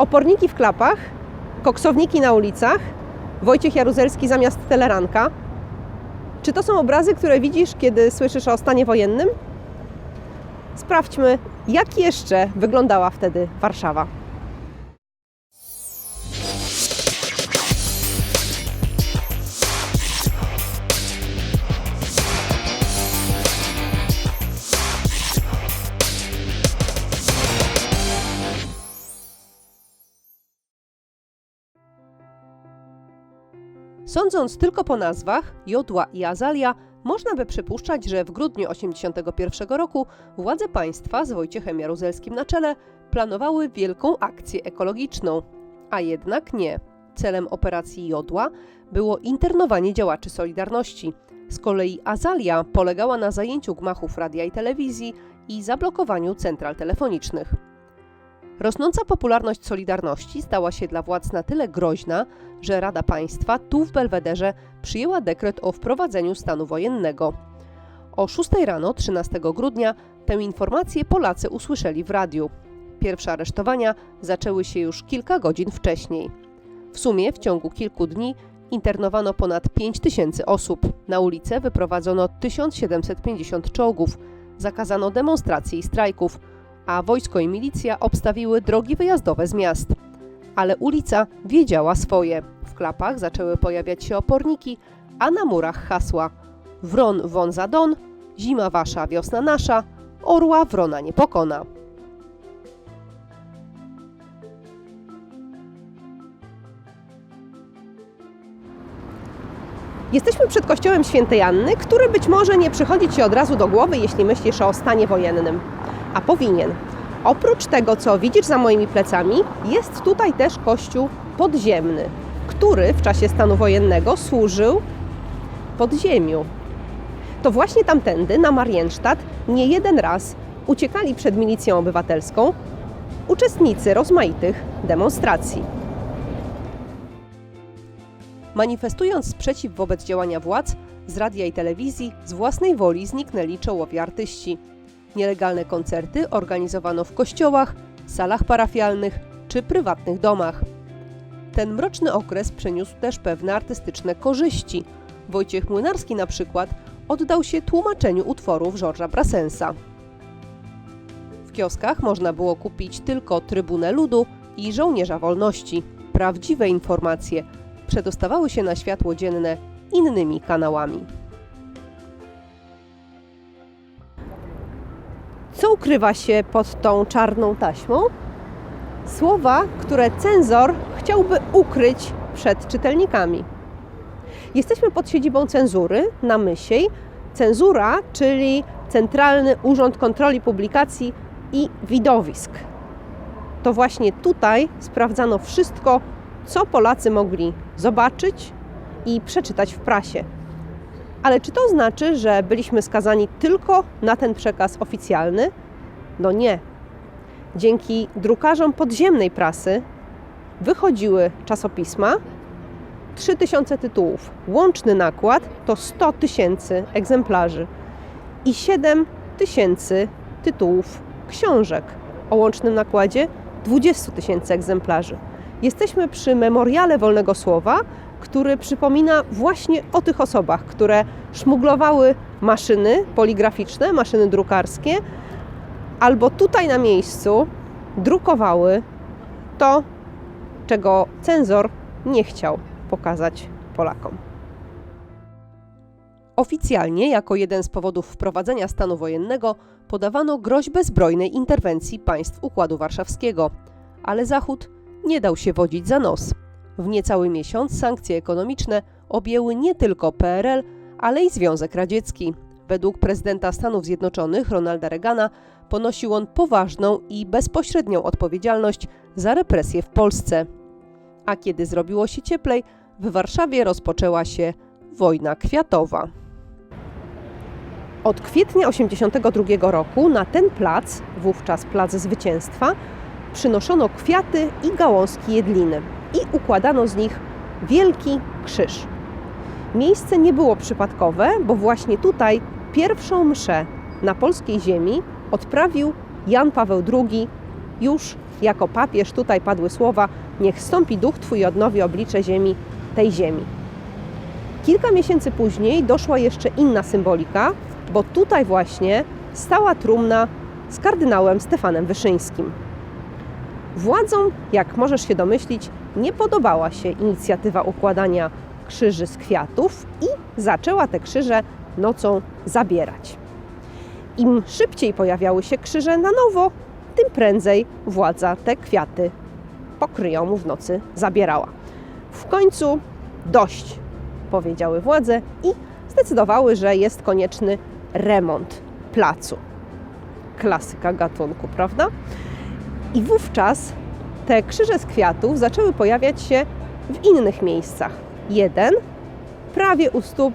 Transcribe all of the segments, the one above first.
Oporniki w klapach, koksowniki na ulicach, Wojciech Jaruzelski zamiast teleranka. Czy to są obrazy, które widzisz, kiedy słyszysz o stanie wojennym? Sprawdźmy, jak jeszcze wyglądała wtedy Warszawa. Sądząc tylko po nazwach, Jodła i Azalia, można by przypuszczać, że w grudniu 1981 roku władze państwa z Wojciechem Jaruzelskim na czele planowały wielką akcję ekologiczną. A jednak nie. Celem operacji Jodła było internowanie działaczy Solidarności. Z kolei Azalia polegała na zajęciu gmachów radia i telewizji i zablokowaniu central telefonicznych. Rosnąca popularność Solidarności stała się dla władz na tyle groźna, że Rada Państwa tu w Belwederze przyjęła dekret o wprowadzeniu stanu wojennego. O 6 rano 13 grudnia tę informację Polacy usłyszeli w radiu. Pierwsze aresztowania zaczęły się już kilka godzin wcześniej. W sumie w ciągu kilku dni internowano ponad 5 tysięcy osób. Na ulicę wyprowadzono 1750 czołgów, zakazano demonstracji i strajków, a wojsko i milicja obstawiły drogi wyjazdowe z miast. Ale ulica wiedziała swoje. W klapach zaczęły pojawiać się oporniki, a na murach hasła Wron won za don, zima wasza, wiosna nasza, orła wrona nie pokona. Jesteśmy przed kościołem świętej Anny, który być może nie przychodzi Ci od razu do głowy, jeśli myślisz o stanie wojennym. A powinien. Oprócz tego, co widzisz za moimi plecami, jest tutaj też kościół podziemny, który w czasie stanu wojennego służył podziemiu. To właśnie tamtędy, na Marienstadt, nie jeden raz uciekali przed milicją obywatelską uczestnicy rozmaitych demonstracji. Manifestując sprzeciw wobec działania władz, z radia i telewizji z własnej woli zniknęli czołowi artyści. Nielegalne koncerty organizowano w kościołach, salach parafialnych czy prywatnych domach. Ten mroczny okres przyniósł też pewne artystyczne korzyści. Wojciech Młynarski na przykład oddał się tłumaczeniu utworów Georgesa Brassensa. W kioskach można było kupić tylko Trybunę Ludu i Żołnierza Wolności. Prawdziwe informacje przedostawały się na światło dzienne innymi kanałami. Co ukrywa się pod tą czarną taśmą? Słowa, które cenzor chciałby ukryć przed czytelnikami. Jesteśmy pod siedzibą cenzury na Mysiej. Cenzura, czyli Centralny Urząd Kontroli Publikacji i Widowisk. To właśnie tutaj sprawdzano wszystko, co Polacy mogli zobaczyć i przeczytać w prasie. Ale czy to znaczy, że byliśmy skazani tylko na ten przekaz oficjalny? No nie. Dzięki drukarzom podziemnej prasy wychodziły czasopisma, 3000 tytułów. Łączny nakład to 100 tysięcy egzemplarzy i 7 tysięcy tytułów książek o łącznym nakładzie 20 tysięcy egzemplarzy. Jesteśmy przy memoriale wolnego słowa, który przypomina właśnie o tych osobach, które szmuglowały maszyny poligraficzne, maszyny drukarskie, albo tutaj na miejscu drukowały to, czego cenzor nie chciał pokazać Polakom. Oficjalnie, jako jeden z powodów wprowadzenia stanu wojennego, podawano groźbę zbrojnej interwencji państw Układu Warszawskiego, ale Zachód nie dał się wodzić za nos. W niecały miesiąc sankcje ekonomiczne objęły nie tylko PRL, ale i Związek Radziecki. Według prezydenta Stanów Zjednoczonych Ronalda Reagana ponosił on poważną i bezpośrednią odpowiedzialność za represje w Polsce. A kiedy zrobiło się cieplej, w Warszawie rozpoczęła się wojna kwiatowa. Od kwietnia 1982 roku na ten plac, wówczas Plac Zwycięstwa, przynoszono kwiaty i gałązki jedliny i układano z nich wielki krzyż. Miejsce nie było przypadkowe, bo właśnie tutaj pierwszą mszę na polskiej ziemi odprawił Jan Paweł II już jako papież tutaj padły słowa: Niech stąpi duch Twój i odnowi oblicze ziemi, tej ziemi. Kilka miesięcy później doszła jeszcze inna symbolika, bo tutaj właśnie stała trumna z kardynałem Stefanem Wyszyńskim. Władzom, jak możesz się domyślić, nie podobała się inicjatywa układania krzyży z kwiatów i zaczęła te krzyże nocą zabierać. Im szybciej pojawiały się krzyże na nowo, tym prędzej władza te kwiaty pokryjomu w nocy zabierała. W końcu dość, powiedziały władze i zdecydowały, że jest konieczny remont placu. Klasyka gatunku, prawda? I wówczas te krzyże z kwiatów zaczęły pojawiać się w innych miejscach. Jeden prawie u stóp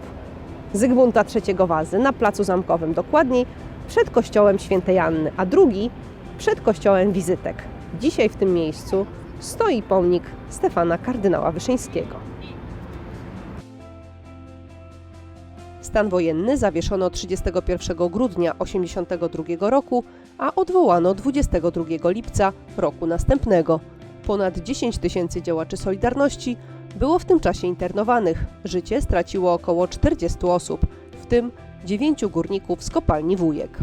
Zygmunta III Wazy na Placu Zamkowym, dokładniej przed kościołem Świętej Anny, a drugi przed kościołem Wizytek. Dzisiaj w tym miejscu stoi pomnik Stefana kardynała Wyszyńskiego. Stan wojenny zawieszono 31 grudnia 1982 roku, a odwołano 22 lipca roku następnego. Ponad 10 tysięcy działaczy Solidarności było w tym czasie internowanych. Życie straciło około 40 osób, w tym 9 górników z kopalni Wujek.